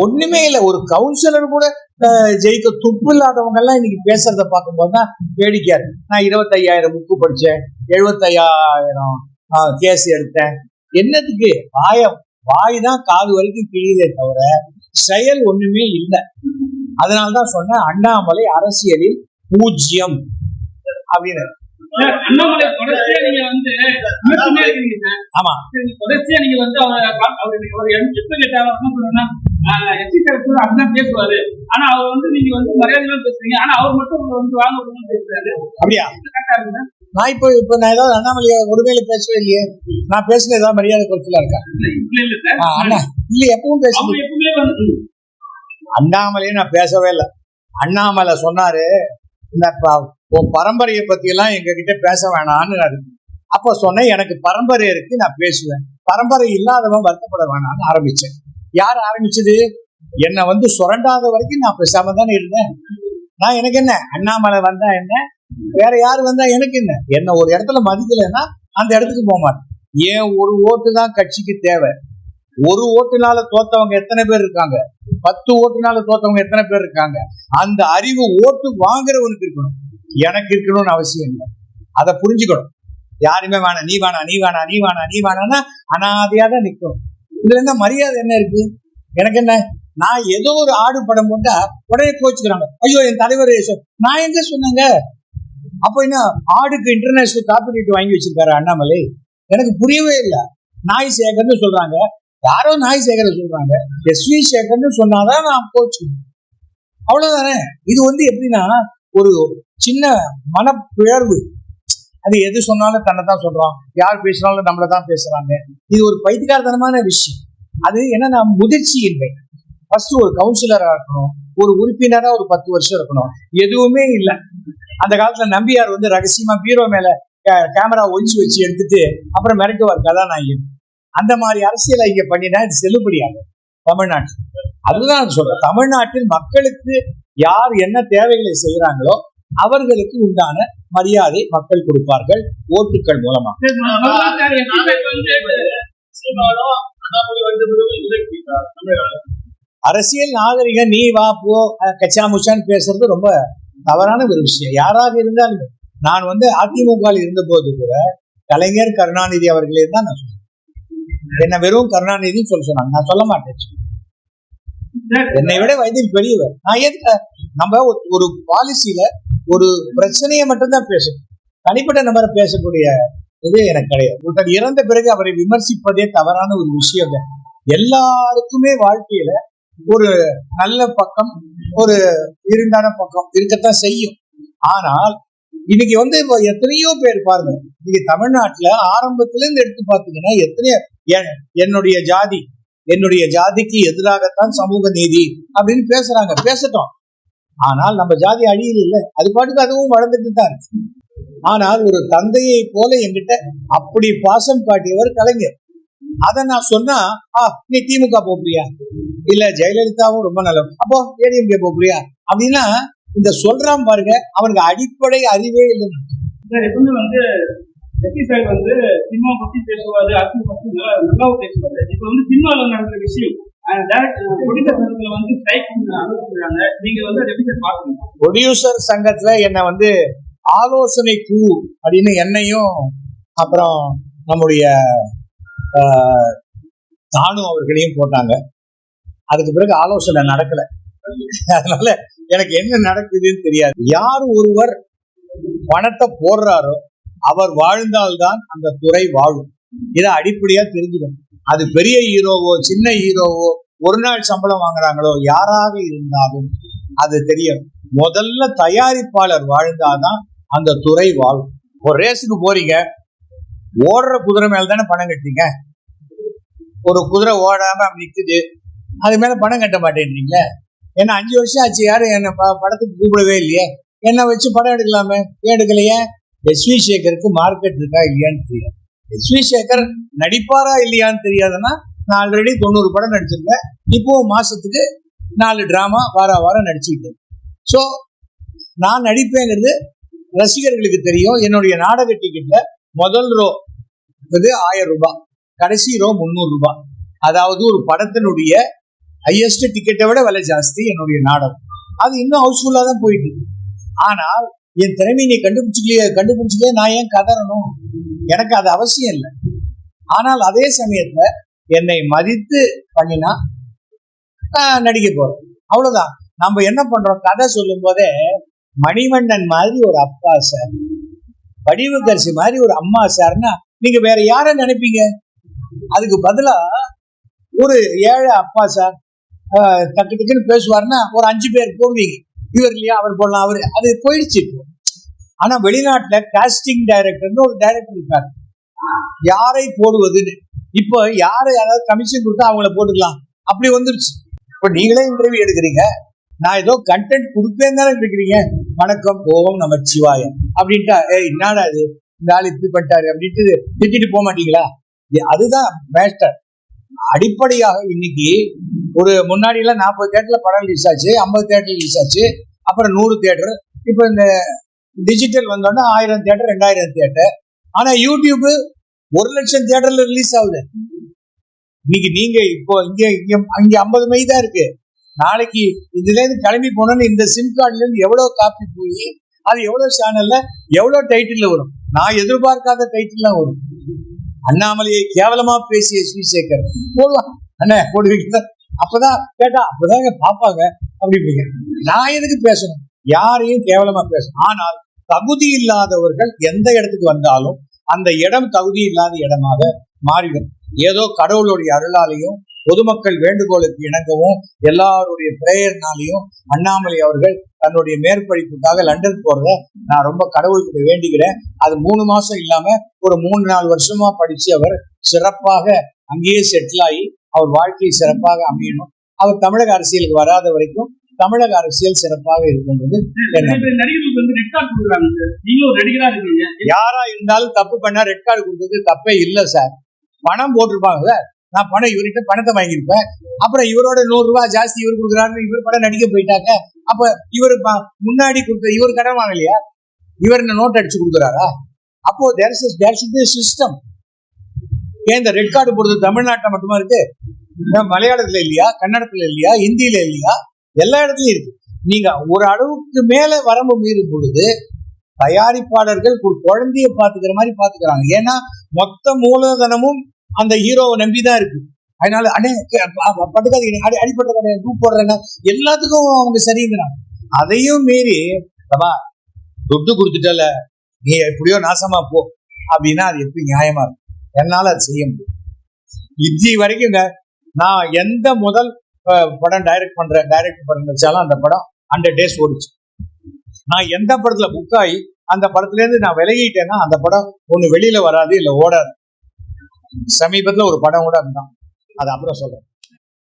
ஒண்ணுமே இல்லை. ஒரு கவுன்சிலர் கூட ஜெயிக்க துப்பு இல்லாதவங்க எல்லாம் இன்னைக்கு பேசுறத பார்க்கும்போது தான் வேடிக்கையா இருக்கு. நான் இருபத்தையாயிரம் புக்கு படிச்சேன். எழுபத்தையாயிரம் கேஸ் எடுத்தேன். என்னத்துக்கு? வாயம். வாய் தான் காது வரைக்கும் கிழியுதே தவிர செயல் ஒண்ணுமே இல்லை. அதனாலதான் சொன்னேன் அண்ணாமலை அரசியலில் பூஜ்யம் அப்படின்னு. அண்ணாமலை தொடர்ச்சியா நீங்க வந்து. ஆமா. தொடர்ச்சியா நீங்க வந்து எதிர்ப்பு கேட்டாலும் என்ன சொல்றேன்னா எச்சி அப்படிதான் பேசுவாரு. ஆனா அவர் வந்து நீங்க வந்து மரியாதையா பேசுறீங்க. ஆனா அவர் மட்டும் வந்து வாங்க பேசுறாரு. அப்படியா? நான் இப்போ இப்போ நான் ஏதாவது அண்ணாமலையை ஒருவேளை பேசவே இல்லையே. நான் பேசுன ஏதாவது மரியாதை குறைச்சலா ஆ, அண்ணா இல்ல எப்பவும் பேச அவங்க எப்பவுமே வந்து அண்ணாமலையை நான் பேசவே இல்லை. அண்ணாமலை சொன்னாரு இந்த உன் பரம்பரையை பத்தி எல்லாம் எங்க கிட்ட பேச வேணான்னு அப்ப சொன்னேன் எனக்கு பரம்பரை இருக்கு நான் பேசுவேன். பரம்பரை இல்லாதவன் வருத்தப்பட வேணாம்னு ஆரம்பிச்சேன். யார் ஆரம்பிச்சது? என்னை வந்து சுரண்டாத வரைக்கும் நான் பேசாம தானே இருந்தேன். நான் எனக்கு என்ன? அண்ணாமலை வந்தா என்ன? வேற யார் வந்தா எனக்கு என்ன? என்ன ஒரு இடத்துல மதிக்கலைன்னா அந்த இடத்துக்கு போக மாட்டேன். ஏன் ஒரு ஓட்டு தான் கட்சிக்கு தேவை? ஒரு ஓட்டுனால தோத்தவங்க எத்தனை பேர் இருக்காங்க? பத்து ஓட்டுனால தோத்தவங்க எத்தனை பேர் இருக்காங்க? அந்த அறிவு ஓட்டு வாங்குறவனுக்கு இருக்கணும். எனக்கு இருக்கணும்னு அவசியம் இல்லை. அதை புரிஞ்சுக்கணும். யாருமே வேணாம் நீ வேணாம் நீ வேணாம் நீ வேணாம் நீ வேணான்னா அனாதையா தான் நிற்கும். இதுல இருந்தா மரியாதை என்ன இருக்கு? எனக்கு என்ன? நான் ஏதோ ஒரு ஆடு படம் போட்டா உடனே கோச்சுக்கிறாங்க. ஐயோ என் தலைவர் நான் எங்க சொன்னேங்க? அப்போ என்ன ஆடுக்கு இன்டர்நேஷனல் காப்பிரைட் வாங்கி வச்சிருக்காரு அண்ணாமலை. எனக்கு புரியவே இல்லை. நாய் சேகர்னு சொல்றாங்க. யாரோ நாய் சேகரை சொல்றாங்க. எஸ் வி சேகர்னு சொன்னாதான் நான் கோச்சு அவ்வளவுதானே? இது வந்து எப்படின்னா ஒரு சின்ன மனப்பிழர்வு. அது எது சொன்னாலும் தன்னை தான் சொல்றான். யார் பேசினாலும் நம்மளை தான் பேசுறாங்க. இது ஒரு பைத்தியகாரத்தனமான விஷயம். அது என்னன்னா முதிர்ச்சி இல்லை. ஃபர்ஸ்ட் ஒரு கவுன்சிலரா இருக்கணும். ஒரு உறுப்பினரா ஒரு பத்து வருஷம் இருக்கணும். எதுவுமே இல்லை. அந்த காலத்துல நம்பியார் வந்து ரகசியமா பீரோ மேல கேமரா ஒழிச்சு வச்சு எடுத்துட்டு அப்புறம் மிரட்டுவார் கதாநாயகன். அந்த மாதிரி அரசியலை இங்க பண்ணினா இது செல்லுபடியாது தமிழ்நாட்டில் அதுதான் சொல்றேன். தமிழ்நாட்டில் மக்களுக்கு யார் என்ன தேவைகளை செய்யறாங்களோ அவர்களுக்கு உண்டான மரியாதை மக்கள் கொடுப்பார்கள் ஓட்டுக்கள் மூலமா அரசியல் நாகரிகம் நீ வா போ கச்சா முச்சான்னு பேசுறது ரொம்ப தவறான ஒரு விஷயம். யாராக இருந்தாலும் நான் வந்து அதிமுக இருந்த போது கூட கலைஞர் கருணாநிதி அவர்களே தான் நான் சொன்னேன் என்ன வெறும் கருணாநிதின்னு சொல்ல சொன்னாங்க. நான் சொல்ல மாட்டேன். என்னை விட வயதில் பெரியவர். நான் எதுக்கு? நம்ம ஒரு- ஒரு பாலிசியில ஒரு பிரச்சனையை மட்டும்தான் பேசணும் தனிப்பட்ட நபரை பேசக்கூடிய இது எனக்கு கிடையாது. ஒருத்தர் இறந்த பிறகு அவரை விமர்சிப்பதே தவறான ஒரு விஷயம் எல்லாருக்குமே வாழ்க்கையில ஒரு நல்ல பக்கம் ஒரு இருண்டான பக்கம் இருக்கத்தான் செய்யும். ஆனால் இன்னைக்கு வந்து இப்போ எத்தனையோ பேர் பாருங்க இன்னைக்கு தமிழ்நாட்டுல ஆரம்பத்துல இருந்து எடுத்து பார்த்தீங்கன்னா எத்தனையோ என்னுடைய ஜாதி என்னுடைய ஜாதிக்கு எதிராகத்தான் சமூக நீதி அப்படின்னு பேசுறாங்க பேசட்டும். ஆனால் நம்ம ஜாதி அழியல இல்ல அது பாட்டுக்கு அதுவும் வளர்ந்துட்டு தான் இருக்கு. ஆனால் ஒரு தந்தையை போல என்கிட்ட அப்படி பாசம் காட்டியவர் கலைஞர். அதை நான் சொன்னா ஆ நீ திமுக போப்பியா இல்ல ஜெயலலிதாவும் ரொம்ப நல்ல அப்போ ஏடிஎம்கே போப்பியா அப்படின்னா இந்த சொல்றான் பாருங்க அவனுக்கு அடிப்படை அறிவே இல்லை. வந்து சார் வந்து சினிமா பத்தி பேசுவாரு அரசியல் பத்தி நல்லா பேசுவாரு. இப்ப வந்து சினிமாவில் நடக்கிற விஷயம் ப்ரொடியூசர் சங்கத்துல என்னை வந்து ஆலோசனை குழு அப்படின்னு என்னையும் அப்புறம் நம்முடைய தானு அவர்களையும் போட்டாங்க. அதுக்கு பிறகு ஆலோசனை நடக்கல. அதனால எனக்கு என்ன நடக்குதுன்னு தெரியாது. யார் ஒருவர் பணத்தை போடுறாரோ அவர் வாழ்ந்தால்தான் அந்த துறை வாழும். இதை அடிப்படையா தெரிஞ்சுக்கணும். அது பெரிய ஹீரோவோ சின்ன ஹீரோவோ ஒரு நாள் சம்பளம் வாங்குறாங்களோ யாராக இருந்தாலும் அது தெரியும் முதல்ல தயாரிப்பாளர் வாழ்ந்தாதான் அந்த துறை வாழும். ஒரு ரேஸுக்கு போறீங்க ஓடுற குதிரை மேல தானே பணம் கட்டுறீங்க? ஒரு குதிரை ஓடாம நிற்குது நிக்குது அது மேல பணம் கட்ட மாட்டேன்றீங்களே? ஏன்னா அஞ்சு வருஷம் ஆச்சு யாரும் என்னை ப- படத்துக்கு கூப்பிடவே இல்லையே? என்ன வச்சு படம் எடுக்கலாமே? ஏன் எடுக்கலையே? எஸ் வி சேகருக்கு மார்க்கெட் இருக்கா இல்லையான்னு தெரியாது. எஸ் வி சேகர் நடிப்பாரா இல்லையான்னு தெரியாதுன்னா நான் ஆல்ரெடி தொண்ணூறு படம் நடிச்சிருக்கேன். இப்போ மாசத்துக்கு நாலு டிராமா வார வாரம் நடிச்சுக்கிட்டு ஸோ நான் நடிப்பேங்கிறது ரசிகர்களுக்கு தெரியும். என்னுடைய நாடக டிக்கெட்ல முதல் ரோ இது ஆயிரம் ரூபாய். கடைசி ரோ முந்நூறு ரூபாய். அதாவது ஒரு படத்தினுடைய ஹையஸ்ட் டிக்கெட்டை விட விலை ஜாஸ்தி என்னுடைய நாடகம். அது இன்னும் ஹவுஸ்ஃபுல்லாக தான் போயிட்டு இருக்கு. ஆனால் என் திறமையை நீ கண்டுபிடிச்சிக்கலையே கண்டுபிடிச்சிக்கலையே நான் ஏன் கதறணும்? எனக்கு அது அவசியம் இல்லை. ஆனால் அதே சமயத்துல என்னை மதித்து பண்ணினா நடிக்க போறோம் அவ்வளவுதான். நம்ம என்ன பண்றோம்? கதை சொல்லும் போதே மணிவண்ணன் மாதிரி ஒரு அப்பா சார் வடிவுக்கரசி மாதிரி ஒரு அம்மா சார்னா நீங்க வேற யார நினைப்பீங்க? அதுக்கு பதிலா ஒரு ஏழை அப்பா சார் டக்கு டக்குன்னு பேசுவாருன்னா ஒரு அஞ்சு பேர் போடுவீங்க இவர் இல்லையா? அவர் போடலாம். அவர் அது போயிடுச்சு இப்போ. ஆனா வெளிநாட்டுல காஸ்டிங் டைரக்டர்னு ஒரு டைரக்டர் இருக்காரு. யாரை போடுவதுன்னு. இப்போ யாரை யாராவது கமிஷன் கொடுத்தா அவங்கள போட்டுக்கலாம். அப்படி வந்துருச்சு. இப்போ நீங்களே இன்டர்வியூ எடுக்கிறீங்க. நான் ஏதோ கண்டென்ட் கொடுப்பேன்னு தானே இருக்கிறீங்க வணக்கம் கோவம் நம்ம சிவாயம் அப்படின்ட்டா ஏய் என்னடா இது? இந்த ஆள் இப்படி பண்ணிட்டாரு அப்படின்ட்டு திட்டிட்டு போக மாட்டீங்களா? ஏ, அதுதான் மேஸ்டர் அடிப்படையாக இன்னைக்கு ஒரு முன்னாடி எல்லாம் நாற்பது தேட்டர்ல படம் ரிலீஸ் ஆச்சு ஐம்பது தேட்டர் ரிலீஸ் ஆச்சு அப்புறம் நூறு தேட்டர் இப்போ இந்த டிஜிட்டல் வந்தோடனே ஆயிரம் தேட்டர் ரெண்டாயிரம் தேட்டர் ஆனா யூடியூப் ஒரு லட்சம் தேட்டர்ல ரிலீஸ் ஆகுது. இன்னைக்கு நீங்க இப்போ இங்க இங்க அங்க ஐம்பது மை தான் இருக்கு. நாளைக்கு இதுல இருந்து கிளம்பி போனோம்னு இந்த சிம் கார்டுல இருந்து எவ்வளவு காப்பி போய் அது எவ்வளவு சேனல்ல எவ்வளவு டைட்டில் வரும்? நான் எதிர்பார்க்காத டைட்டில்லாம் வரும். அண்ணாமலையை கேவலமா பேசிய ஸ்ரீசேகர். போடலாம். அண்ணே போடுவீங்க அப்பதான் கேட்டா அப்பதாங்க பாப்பாங்க அப்படிங்க நான் எதுக்கு பேசணும்? யாரையும் கேவலமா பேசணும். ஆனால் தகுதி இல்லாதவர்கள் எந்த இடத்துக்கு வந்தாலும் அந்த இடம் தகுதி இல்லாத இடமாக மாறிடும் ஏதோ கடவுளுடைய அருளாலையும் பொதுமக்கள் வேண்டுகோளுக்கு இணங்கவும் எல்லாருடைய பிரேயர்னாலையும் அண்ணாமலை அவர்கள் தன்னுடைய மேற்படிப்புக்காக லண்டன் போறத நான் ரொம்ப கடவுள்கிட்ட வேண்டிக்கிறேன் அது மூணு மாசம் இல்லாம ஒரு மூணு நாலு வருஷமா படிச்சு அவர் சிறப்பாக அங்கேயே செட்டில் ஆகி அவர் வாழ்க்கை சிறப்பாக அமையணும். அவர் தமிழக அரசியலுக்கு வராத வரைக்கும் தமிழக அரசியல் சிறப்பாக சார் இருக்கீங்க. யாரா இருந்தாலும் தப்பு பண்ணா ரெட் கார்டு கொடுத்தது தப்பே இல்லை சார். பணம் போட்டிருப்பாங்க நான் பணம் இவர்கிட்ட பணத்தை வாங்கியிருப்பேன். அப்புறம் இவரோட நூறு ரூபாய் ஜாஸ்தி இவர் கொடுக்குறாருன்னு இவர் படம் நடிக்க போயிட்டாங்க. அப்ப இவர் முன்னாடி கொடுத்த இவர் கடன் வாங்கலையா? இவர் இந்த நோட் அடிச்சு கொடுக்குறாரா? அப்போ there is there should system ஏன் இந்த ரெட் கார்டு போடுறது தமிழ்நாட்டில் மட்டுமா இருக்கு? மலையாளத்துல இல்லையா? கன்னடத்துல இல்லையா? ஹிந்தியில இல்லையா? எல்லா இடத்துலயும் இருக்கு. நீங்க ஒரு அளவுக்கு மேல வரம்பு மீறும் பொழுது தயாரிப்பாளர்கள் ஒரு குழந்தைய பாத்துக்கிற மாதிரி பாத்துக்கிறாங்க ஏன்னா மொத்த மூலதனமும் அந்த ஹீரோவை நம்பிதான் இருக்கு. அதனால அடே கே- பட்டுக்காதீங்க அடி அடிப்பட்ட கடையை டூ போடுறேன்னா எல்லாத்துக்கும் அவங்க சரிங்கிறாங்க அதையும் மீறி அப்பா துட்டு கொடுத்துட்டல நீ எப்படியோ நாசமா போ அப்படின்னா அது எப்படி நியாயமா இருக்கும்? என்னால அது செய்ய முடியும். இத்தி வரைக்குங்க நான் எந்த முதல் படம் டைரக்ட் பண்றேன் டைரக்ட் பண்ண வச்சாலும் அந்த படம் ஹண்ட்ரட் டேஸ் ஓடிச்சு. நான் எந்த படத்துல புக் ஆகி அந்த படத்துல இருந்து நான் விலகிட்டேன்னா அந்த படம் ஒண்ணு வெளியில வராது இல்ல ஓடாது. சமீபத்துல ஒரு படம் கூட அதுதான். அது அப்புறம் சொல்றேன்.